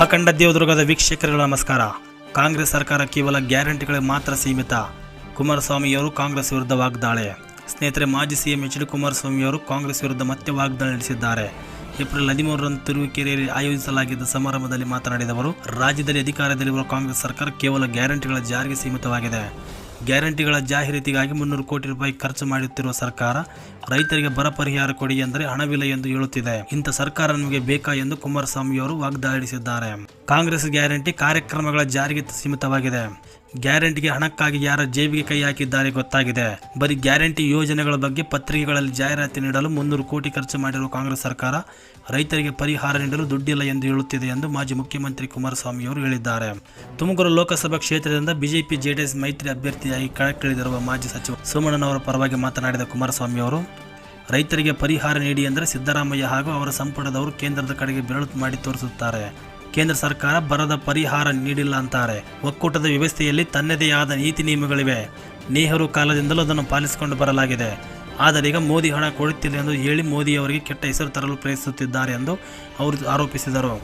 ಅಖಂಡ ದೇವದುರ್ಗದ ವೀಕ್ಷಕರಿಗಳ ನಮಸ್ಕಾರ. ಕಾಂಗ್ರೆಸ್ ಸರ್ಕಾರ ಕೇವಲ ಗ್ಯಾರಂಟಿಗಳಿಗೆ ಮಾತ್ರ ಸೀಮಿತ. ಕುಮಾರಸ್ವಾಮಿಯವರು ಕಾಂಗ್ರೆಸ್ ವಿರುದ್ಧ ವಾಗ್ದಾಳಿ. ಸ್ನೇಹಿತರೆ, ಮಾಜಿ ಸಿಎಂ ಎಚ್ ಡಿ ಕುಮಾರಸ್ವಾಮಿಯವರು ಕಾಂಗ್ರೆಸ್ ವಿರುದ್ಧ ಮತ್ತೆ ವಾಗ್ದಾಳಿ ನಡೆಸಿದ್ದಾರೆ. ಏಪ್ರಿಲ್ ಹದಿಮೂರರಂದು ತಿರುವಿಕೆರೆಯಲ್ಲಿ ಆಯೋಜಿಸಲಾಗಿದ್ದ ಸಮಾರಂಭದಲ್ಲಿ ಮಾತನಾಡಿದವರು ರಾಜ್ಯದಲ್ಲಿ ಅಧಿಕಾರದಲ್ಲಿರುವ ಕಾಂಗ್ರೆಸ್ ಸರ್ಕಾರ ಕೇವಲ ಗ್ಯಾರಂಟಿಗಳ ಜಾರಿಗೆ ಸೀಮಿತವಾಗಿದೆ. ಗ್ಯಾರಂಟಿಗಳ ಜಾಹೀರಾತಿಗಾಗಿ ಮುನ್ನೂರು ಕೋಟಿ ರೂಪಾಯಿ ಖರ್ಚು ಮಾಡುತ್ತಿರುವ ಸರ್ಕಾರ, ರೈತರಿಗೆ ಬರ ಪರಿಹಾರ ಕೊಡಿ ಎಂದರೆ ಹಣವಿಲ್ಲ ಎಂದು ಹೇಳುತ್ತಿದೆ. ಇಂಥ ಸರ್ಕಾರ ನಮಗೆ ಬೇಕಾ ಎಂದು ಕುಮಾರಸ್ವಾಮಿಯವರು ವಾಗ್ದಾಳಿಸಿದ್ದಾರೆ. ಕಾಂಗ್ರೆಸ್ ಗ್ಯಾರಂಟಿ ಕಾರ್ಯಕ್ರಮಗಳ ಜಾರಿಗೆ ಸೀಮಿತವಾಗಿದೆ. ಗ್ಯಾರಂಟಿಗೆ ಹಣಕ್ಕಾಗಿ ಯಾರ ಜೇಬಿಗೆ ಕೈ ಹಾಕಿದ್ದಾರೆ ಗೊತ್ತಾಗಿದೆ. ಬರೀ ಗ್ಯಾರಂಟಿ ಯೋಜನೆಗಳ ಬಗ್ಗೆ ಪತ್ರಿಕೆಗಳಲ್ಲಿ ಜಾಹೀರಾತು ನೀಡಲು ಮುನ್ನೂರು ಕೋಟಿ ಖರ್ಚು ಮಾಡಿರುವ ಕಾಂಗ್ರೆಸ್ ಸರ್ಕಾರ ರೈತರಿಗೆ ಪರಿಹಾರ ನೀಡಲು ದುಡ್ಡಿಲ್ಲ ಎಂದು ಹೇಳುತ್ತಿದೆ ಎಂದು ಮಾಜಿ ಮುಖ್ಯಮಂತ್ರಿ ಕುಮಾರಸ್ವಾಮಿಯವರು ಹೇಳಿದ್ದಾರೆ. ತುಮಕೂರು ಲೋಕಸಭಾ ಕ್ಷೇತ್ರದಿಂದ ಬಿಜೆಪಿ ಜೆಡಿಎಸ್ ಮೈತ್ರಿ ಅಭ್ಯರ್ಥಿಯಾಗಿ ಕಣಕ್ಕಿಳಿದಿರುವ ಮಾಜಿ ಸಚಿವ ಸೋಮಣ್ಣನವರ ಪರವಾಗಿ ಮಾತನಾಡಿದ ಕುಮಾರಸ್ವಾಮಿಯವರು ರೈತರಿಗೆ ಪರಿಹಾರ ನೀಡಿ ಎಂದರೆ ಸಿದ್ದರಾಮಯ್ಯ ಹಾಗೂ ಅವರ ಸಂಪುಟದವರು ಕೇಂದ್ರದ ಕಡೆಗೆ ಬೆರಳು ಮಾಡಿ ತೋರಿಸುತ್ತಾರೆ. ಕೇಂದ್ರ ಸರ್ಕಾರ ಬರದ ಪರಿಹಾರ ನೀಡಿಲ್ಲ ಅಂತಾರೆ. ಒಕ್ಕೂಟದ ವ್ಯವಸ್ಥೆಯಲ್ಲಿ ತನ್ನದೇ ಆದ ನೀತಿ ನಿಯಮಗಳಿವೆ. ನೆಹರು ಕಾಲದಿಂದಲೂ ಅದನ್ನು ಪಾಲಿಸಿಕೊಂಡು ಬರಲಾಗಿದೆ. ಆದರೆ ಈಗ ಮೋದಿ ಹಣ ಕೊಡುತ್ತಿಲ್ಲ ಎಂದು ಹೇಳಿ ಮೋದಿ ಅವರಿಗೆ ಕೆಟ್ಟ ಹೆಸರು ತರಲು ಪ್ರಯತ್ನಿಸುತ್ತಿದ್ದಾರೆ ಎಂದು ಅವರು ಆರೋಪಿಸಿದರು.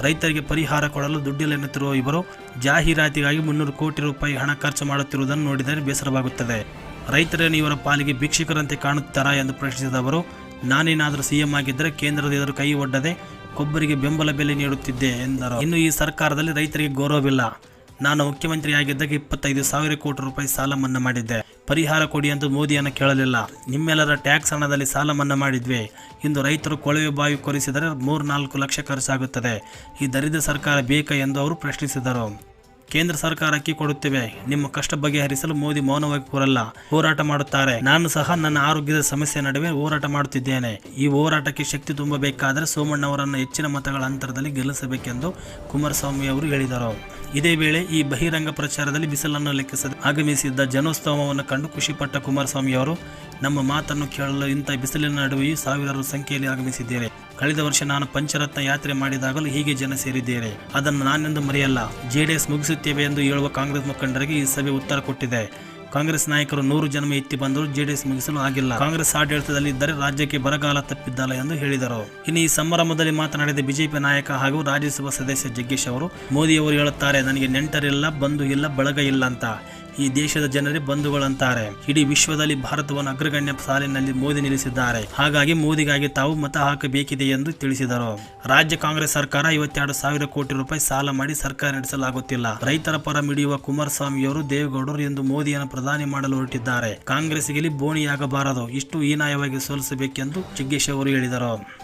ರೈತರಿಗೆ ಪರಿಹಾರ ಕೊಡಲು ದುಡ್ಡಿಲ್ಲ ಎನ್ನುತ್ತಿರುವ ಇವರು ಜಾಹೀರಾತಿಗಾಗಿ ಮುನ್ನೂರು ಕೋಟಿ ರೂಪಾಯಿ ಹಣ ಖರ್ಚು ಮಾಡುತ್ತಿರುವುದನ್ನು ನೋಡಿದರೆ ಬೇಸರವಾಗುತ್ತದೆ. ರೈತರನ್ನು ಇವರ ಪಾಲಿಗೆ ಭಿಕ್ಷುಕರಂತೆ ಕಾಣುತ್ತಾರಾ ಎಂದು ಪ್ರಶ್ನಿಸಿದ ಅವರು, ನಾನೇನಾದರೂ ಸಿಎಂ ಆಗಿದ್ದರೆ ಕೇಂದ್ರದ ಎದುರು ಕೈ ಒಡ್ಡದೆ ಕೊಬ್ಬರಿಗೆ ಬೆಂಬಲ ಬೆಲೆ ನೀಡುತ್ತಿದ್ದೆ ಎಂದರು. ಇನ್ನು ಈ ಸರ್ಕಾರದಲ್ಲಿ ರೈತರಿಗೆ ಗೌರವವಿಲ್ಲ. ನಾನು ಮುಖ್ಯಮಂತ್ರಿಯಾಗಿದ್ದಾಗ ಇಪ್ಪತ್ತೈದು ಸಾವಿರ ಕೋಟಿ ರೂಪಾಯಿ ಸಾಲ ಮನ್ನಾ ಮಾಡಿದ್ದೆ. ಪರಿಹಾರ ಕೊಡಿ ಅಂತ ಮೋದಿಯನ್ನು ಕೇಳಲಿಲ್ಲ. ನಿಮ್ಮೆಲ್ಲರ ಟ್ಯಾಕ್ಸ್ ಹಣದಲ್ಲಿ ಸಾಲ ಮನ್ನಾ ಮಾಡಿದ್ವಿ. ಇಂದು ರೈತರು ಕೊಳವೆ ಬಾವಿ ಕೊರೆಸಿದರೆ ಮೂರು ನಾಲ್ಕು ಲಕ್ಷ ಖರ್ಚಾಗುತ್ತದೆ. ಈ ದರಿದ್ರ ಸರ್ಕಾರ ಬೇಕಾ ಎಂದು ಅವರು ಪ್ರಶ್ನಿಸಿದರು. ಕೇಂದ್ರ ಸರ್ಕಾರಕ್ಕೆ ಕೊಡುತ್ತೇವೆ. ನಿಮ್ಮ ಕಷ್ಟ ಬಗೆಹರಿಸಲು ಮೋದಿ ಮೌನವಾಗಿ ಕೂರಲ್ಲ. ಹೋರಾಟ ಮಾಡುತ್ತಾರೆ. ನಾನು ಸಹ ನನ್ನ ಆರೋಗ್ಯದ ಸಮಸ್ಯೆ ನಡುವೆ ಹೋರಾಟ ಮಾಡುತ್ತಿದ್ದೇನೆ. ಈ ಹೋರಾಟಕ್ಕೆ ಶಕ್ತಿ ತುಂಬಬೇಕಾದರೆ ಸೋಮಣ್ಣವರನ್ನು ಹೆಚ್ಚಿನ ಮತಗಳ ಅಂತರದಲ್ಲಿ ಗೆಲ್ಲಿಸಬೇಕೆಂದು ಕುಮಾರಸ್ವಾಮಿ ಅವರು ಹೇಳಿದರು. ಇದೇ ವೇಳೆ ಈ ಬಹಿರಂಗ ಪ್ರಚಾರದಲ್ಲಿ ಬಿಸಿಲನ್ನು ಲೆಕ್ಕಿಸದೆ, ಆಗಮಿಸಿದ್ದ ಜನೋತ್ಸವವನ್ನು ಕಂಡು ಖುಷಿಪಟ್ಟ ಕುಮಾರಸ್ವಾಮಿ ಅವರು, ನಮ್ಮ ಮಾತನ್ನು ಕೇಳಲು ಇಂಥ ಬಿಸಿಲಿನ ನಡುವೆಯೂ ಸಾವಿರಾರು ಸಂಖ್ಯೆಯಲ್ಲಿ ಆಗಮಿಸಿದ್ದೇನೆ ಕಳೆದ ವರ್ಷ ನಾನು ಪಂಚರತ್ನ ಯಾತ್ರೆ ಮಾಡಿದಾಗಲೂ ಹೀಗೆ ಜನ ಸೇರಿದ್ದೇನೆ ಅದನ್ನು ನಾನೆಂದು ಮರೆಯಲ್ಲ. ಜೆಡಿಎಸ್ ಮುಗಿಸುತ್ತೇವೆ ಎಂದು ಹೇಳುವ ಕಾಂಗ್ರೆಸ್ ಮುಖಂಡರಿಗೆ ಈ ಸಭೆ ಉತ್ತರ ಕೊಟ್ಟಿದೆ. ಕಾಂಗ್ರೆಸ್ ನಾಯಕರು ನೂರು ಜನ್ಮ ಎತ್ತಿ ಬಂದರೂ ಜೆಡಿಎಸ್ ಮುಗಿಸಲು ಆಗಿಲ್ಲ. ಕಾಂಗ್ರೆಸ್ ಆಡಳಿತದಲ್ಲಿ ಇದ್ದರೆ ರಾಜ್ಯಕ್ಕೆ ಬರಗಾಲ ತಪ್ಪಿದ್ದಲ್ಲ ಎಂದು ಹೇಳಿದರು. ಇನ್ನು ಈ ಸಮಾರಂಭದಲ್ಲಿ ಮಾತನಾಡಿದ ಬಿಜೆಪಿ ನಾಯಕ ಹಾಗೂ ರಾಜ್ಯಸಭಾ ಸದಸ್ಯ ಜಗ್ಗೇಶ್ ಅವರು, ಮೋದಿಯವರು ಹೇಳುತ್ತಾರೆ, ನನಗೆ ನೆಂಟರಿಲ್ಲ, ಬಂಧು ಇಲ್ಲ, ಬಳಗ ಇಲ್ಲ ಅಂತ. ಈ ದೇಶದ ಜನರೇ ಬಂಧುಗಳಂತಾರೆ. ಇಡೀ ವಿಶ್ವದಲ್ಲಿ ಭಾರತವನ್ನು ಅಗ್ರಗಣ್ಯ ಸಾಲಿನಲ್ಲಿ ಮೋದಿ ನಿಲ್ಲಿಸಿದ್ದಾರೆ. ಹಾಗಾಗಿ ಮೋದಿಗಾಗಿ ತಾವು ಮತ ಹಾಕಬೇಕಿದೆ ಎಂದು ತಿಳಿಸಿದರು. ರಾಜ್ಯ ಕಾಂಗ್ರೆಸ್ ಸರ್ಕಾರ ಐವತ್ತೆರಡು ಸಾವಿರ ಕೋಟಿ ರೂಪಾಯಿ ಸಾಲ ಮಾಡಿ ಸರ್ಕಾರ ನಡೆಸಲಾಗುತ್ತಿಲ್ಲ. ರೈತರ ಪರ ಮಿಡಿಯುವ ಕುಮಾರಸ್ವಾಮಿಯವರು ದೇವೇಗೌಡರು ಎಂದು ಮೋದಿಯನ್ನು ಪ್ರಧಾನಿ ಮಾಡಲು ಹೊರಟಿದ್ದಾರೆ. ಕಾಂಗ್ರೆಸ್ಗೆ ಬೋಣಿಯಾಗಬಾರದು. ಇಷ್ಟು ಹೀನಾಯವಾಗಿ ಸೋಲಿಸಬೇಕೆಂದು ಜಿಗ್ಗೇಶ್ ಅವರು ಹೇಳಿದರು.